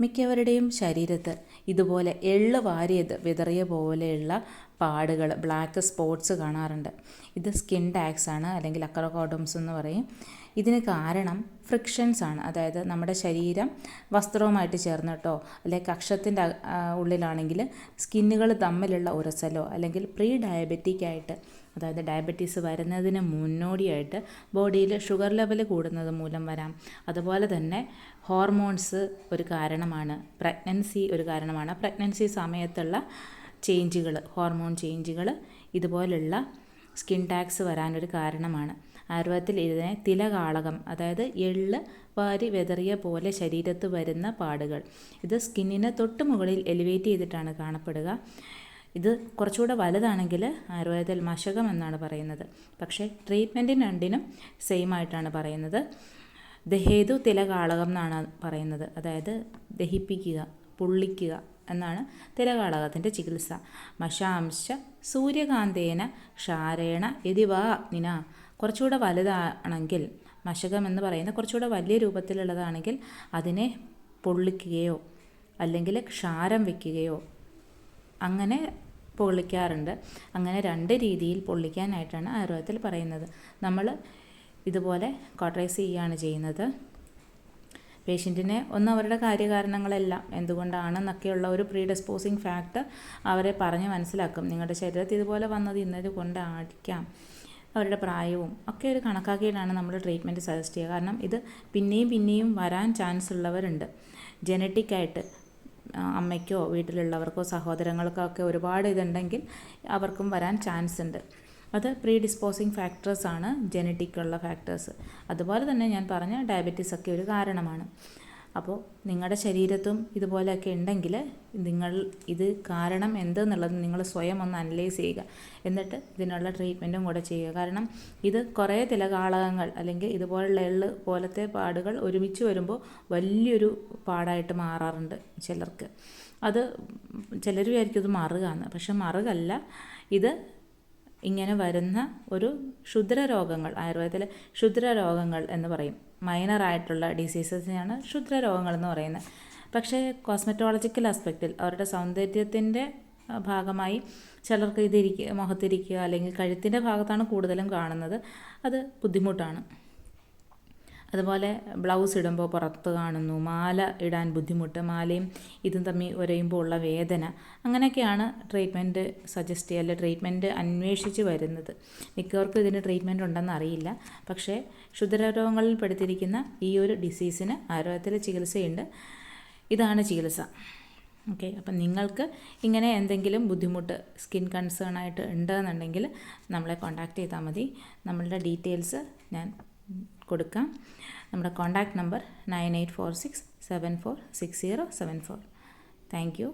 മിക്കവരുടെയും ശരീരത്ത് ഇതുപോലെ എള്ള് വാരിയത് വിതറിയ പോലെയുള്ള പാടുകൾ ബ്ലാക്ക് സ്പോട്ട്സ് കാണാറുണ്ട്. ഇത് സ്കിൻ ടാക്സ് ആണ് അല്ലെങ്കിൽ അക്രോകോഡംസ് എന്ന് പറയും. ഇതിന് കാരണം ഫ്രിക്ഷൻസ് ആണ്. അതായത് നമ്മുടെ ശരീരം വസ്ത്രവുമായിട്ട് ചേർന്നിട്ടോ അല്ലെങ്കിൽ കക്ഷത്തിന്റെ ഉള്ളിലാണെങ്കിൽ സ്കിന്നുകൾ തമ്മിലുള്ള ഉരസലോ അല്ലെങ്കിൽ പ്രീ ഡയബറ്റിക് ആയിട്ട് അതായത് ഡയബറ്റീസ് വരുന്നതിന് മുന്നോടിയായിട്ട് ബോഡിയിൽ ഷുഗർ ലെവൽ കൂടുന്നത് മൂലം വരാം. അതുപോലെ തന്നെ ഹോർമോൺസ് ഒരു കാരണമാണ്. പ്രഗ്നൻസി ഒരു കാരണമാണ്. പ്രഗ്നൻസി സമയത്തുള്ള ചേഞ്ചുകൾ ഹോർമോൺ ചേഞ്ചുകൾ ഇതുപോലുള്ള സ്കിൻ ടാക്സ് വരാനൊരു കാരണമാണ്. ആയുർവേദത്തിൽ ഇതിനെ തിലകാളകം അതായത് എള്ള് വാരി വെതറിയ പോലെ ശരീരത്ത് വരുന്ന പാടുകൾ. ഇത് സ്കിന്നിനെ തൊട്ട് മുകളിൽ എലിവേറ്റ് ചെയ്തിട്ടാണ് കാണപ്പെടുക. ഇത് കുറച്ചുകൂടെ വലുതാണെങ്കിൽ ആയുർവേദത്തിൽ മശകം എന്നാണ് പറയുന്നത്. പക്ഷേ ട്രീറ്റ്മെന്റിന് രണ്ടിനും സെയിം ആയിട്ടാണ് പറയുന്നത്. ദഹേതു തിലകാളകം എന്നാണ് പറയുന്നത്. അതായത് ദഹിപ്പിക്കുക പൊള്ളിക്കുക എന്നാണ് തിലകാളകത്തിന്റെ ചികിത്സ. മശാംശ സൂര്യകാന്തേന ക്ഷാരേണ യതിവാ അഗ്നിന കുറച്ചുകൂടെ വലുതാണെങ്കിൽ മശകം എന്ന് പറയുന്ന കുറച്ചുകൂടെ വലിയ രൂപത്തിലുള്ളതാണെങ്കിൽ അതിനെ പൊള്ളിക്കുകയോ അല്ലെങ്കിൽ ക്ഷാരം വയ്ക്കുകയോ അങ്ങനെ പൊള്ളിക്കാറുണ്ട്. അങ്ങനെ രണ്ട് രീതിയിൽ പൊള്ളിക്കാനായിട്ടാണ് ആയുർവേദത്തിൽ പറയുന്നത്. നമ്മൾ ഇതുപോലെ കോട്ടറൈസ് ചെയ്യുകയാണ് ചെയ്യുന്നത്. പേഷ്യന്റിനെ ഒന്ന് അവരുടെ കാര്യകാരണങ്ങളെല്ലാം എന്തുകൊണ്ടാണെന്നൊക്കെയുള്ള ഒരു പ്രീ ഡിസ്പോസിങ് ഫാക്ട് അവരെ പറഞ്ഞ് മനസ്സിലാക്കും. നിങ്ങളുടെ ശരീരത്തിൽ ഇതുപോലെ വന്നത് ഇന്നത് കൊണ്ടായിരിക്കാം. അവരുടെ പ്രായവും ഒക്കെ ഒരു കണക്കാക്കിയിട്ടാണ് നമ്മൾ ട്രീറ്റ്മെന്റ് സജസ്റ്റ് ചെയ്യുക. കാരണം ഇത് പിന്നെയും പിന്നെയും വരാൻ ചാൻസ് ഉള്ളവരുണ്ട്. ജനറ്റിക്കായിട്ട് അമ്മയ്ക്കോ വീട്ടിലുള്ളവർക്കോ സഹോദരങ്ങൾക്കോ ഒക്കെ ഒരുപാട് ഇതുണ്ടെങ്കിൽ അവർക്കും വരാൻ ചാൻസ് ഉണ്ട്. അത് പ്രീ ഡിസ്പോസിങ് ഫാക്ടേഴ്സാണ് ജനറ്റിക്കുള്ള ഫാക്ടേഴ്സ് അതുപോലെ തന്നെ ഞാൻ പറഞ്ഞ ഡയബറ്റീസ് ഒക്കെ ഒരു കാരണമാണ്. അപ്പോൾ നിങ്ങളുടെ ശരീരത്തും ഇതുപോലെയൊക്കെ ഉണ്ടെങ്കിൽ നിങ്ങൾ ഇത് കാരണം എന്തെന്നുള്ളത് നിങ്ങൾ സ്വയം ഒന്ന് അനലൈസ് ചെയ്യുക. എന്നിട്ട് ഇതിനുള്ള ട്രീറ്റ്മെന്റും കൂടെ ചെയ്യുക. കാരണം ഇത് കുറേ തിലകാളകങ്ങൾ അല്ലെങ്കിൽ ഇതുപോലുള്ള എള്ള് പോലത്തെ പാടുകൾ ഒരുമിച്ച് വരുമ്പോൾ വലിയൊരു പാടായിട്ട് മാറാറുണ്ട് ചിലർക്ക്. അത് ചിലർ വിചാരിക്കും ഇത് മറുകാന്ന്. പക്ഷെ മറുകല്ല. ഇത് ഇങ്ങനെ വരുന്ന ഒരു ക്ഷുദ്ര രോഗങ്ങൾ ആയുർവേദത്തിലെ ക്ഷുദ്ര രോഗങ്ങൾ എന്ന് പറയും. മൈനറായിട്ടുള്ള ഡിസീസസിനെയാണ് ക്ഷുദ്ര രോഗങ്ങൾ എന്ന് പറയുന്നത്. പക്ഷേ കോസ്മെറ്റോളജിക്കൽ ആസ്പെക്റ്റിൽ അവരുടെ സൗന്ദര്യത്തിന്റെ ഭാഗമായി ചിലർക്ക് ഇതിരിക്കുക മുഖത്തിരിക്കുക അല്ലെങ്കിൽ കഴുത്തിന്റെ ഭാഗത്താണ് കൂടുതലും കാണുന്നത്. അത് ബുദ്ധിമുട്ടാണ്. അതുപോലെ ബ്ലൗസ് ഇടുമ്പോൾ പുറത്ത് കാണുന്നു മാല ഇടാൻ ബുദ്ധിമുട്ട് മാലയും ഇതും തമ്മിൽ ഉരയുമ്പോൾ ഉള്ള വേദന. അങ്ങനെയൊക്കെയാണ് ട്രീറ്റ്മെന്റ് സജസ്റ്റ് ചെയ്യുക അല്ലെങ്കിൽ ട്രീറ്റ്മെന്റ് അന്വേഷിച്ച് വരുന്നത്. മിക്കവർക്കും ഇതിന് ട്രീറ്റ്മെന്റ് ഉണ്ടെന്ന് അറിയില്ല. പക്ഷേ ക്ഷുദ്രരോഗങ്ങളിൽ പെടുത്തിയിരിക്കുന്ന ഈ ഒരു ഡിസീസിന് ആരോഗ്യത്തിൽ ചികിത്സയുണ്ട്. ഇതാണ് ചികിത്സ. ഓക്കെ അപ്പം നിങ്ങൾക്ക് ഇങ്ങനെ എന്തെങ്കിലും ബുദ്ധിമുട്ട് സ്കിൻ കൺസേൺ ആയിട്ട് ഉണ്ടെന്നുണ്ടെങ്കിൽ നമ്മളെ കോൺടാക്റ്റ് ചെയ്താൽ മതി. നമ്മളുടെ ഡീറ്റെയിൽസ് ഞാൻ കൊടുക്കാം. നമ്മുടെ contact number nine eight four six seven four six zero seven four thank you